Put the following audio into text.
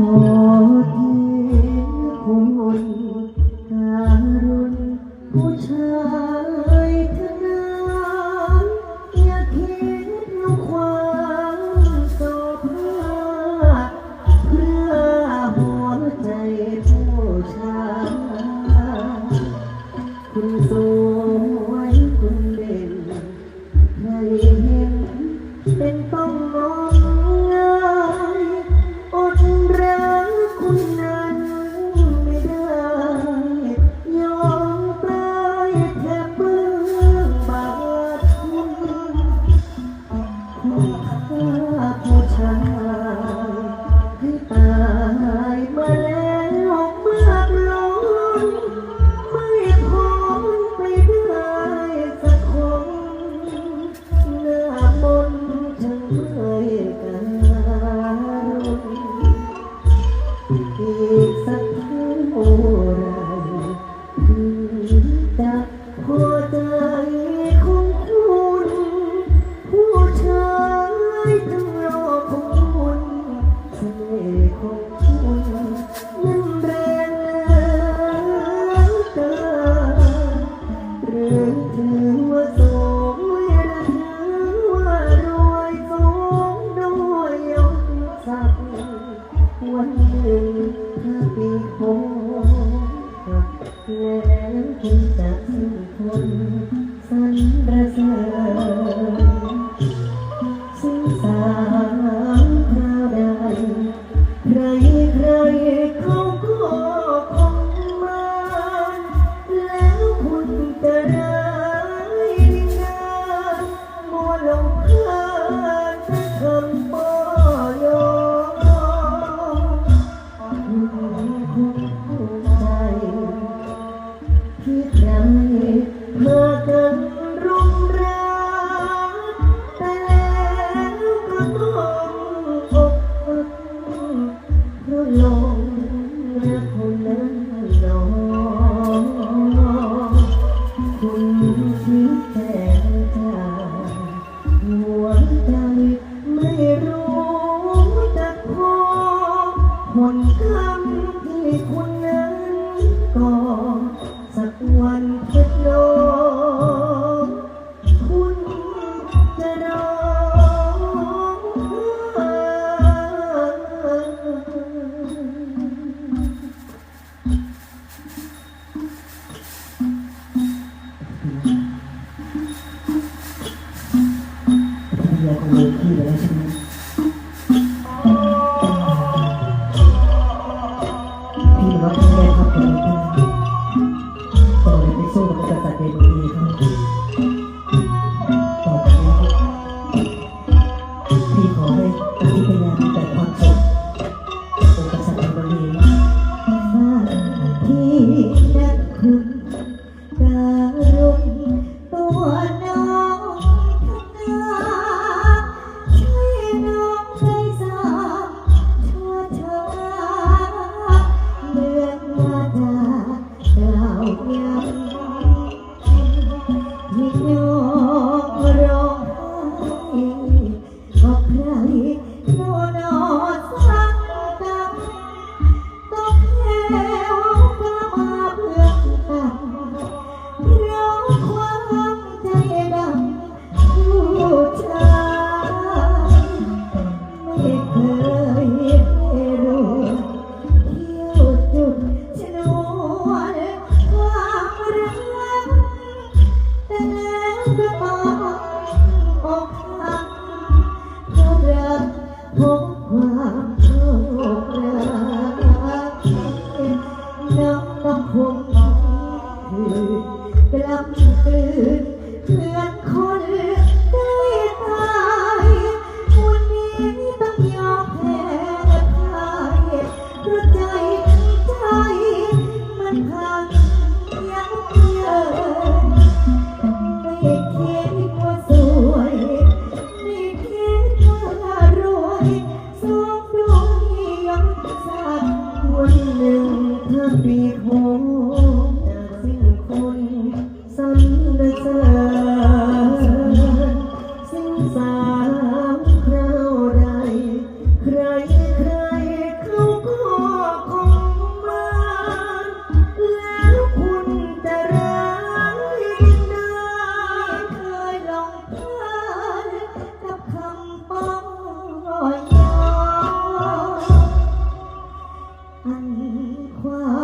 ขอทีคุรุณผู้ชายทนนอย่าคิดเอาความโศกาเพื่อหัวใจผู้ชายคุณสู เป็นจากสุคน รุมรักแต่แล้วก็ต้องอกหักเพราะหลงรักคนนั้นหนอคุณคิดแต่จะหัวใจไม่รู้จักพอคนคำที่คุณนั้นก่อ เราคงลืมพี่ไปแล้วใช่ไหมพี่พี่ได้ครัไปสู้กับกษัตริย์เดบุรีครัตอไนี้พี่ขอให้ปฏิญาณแต่ความสุขเป็นกษัตริย์ดีมากที่ the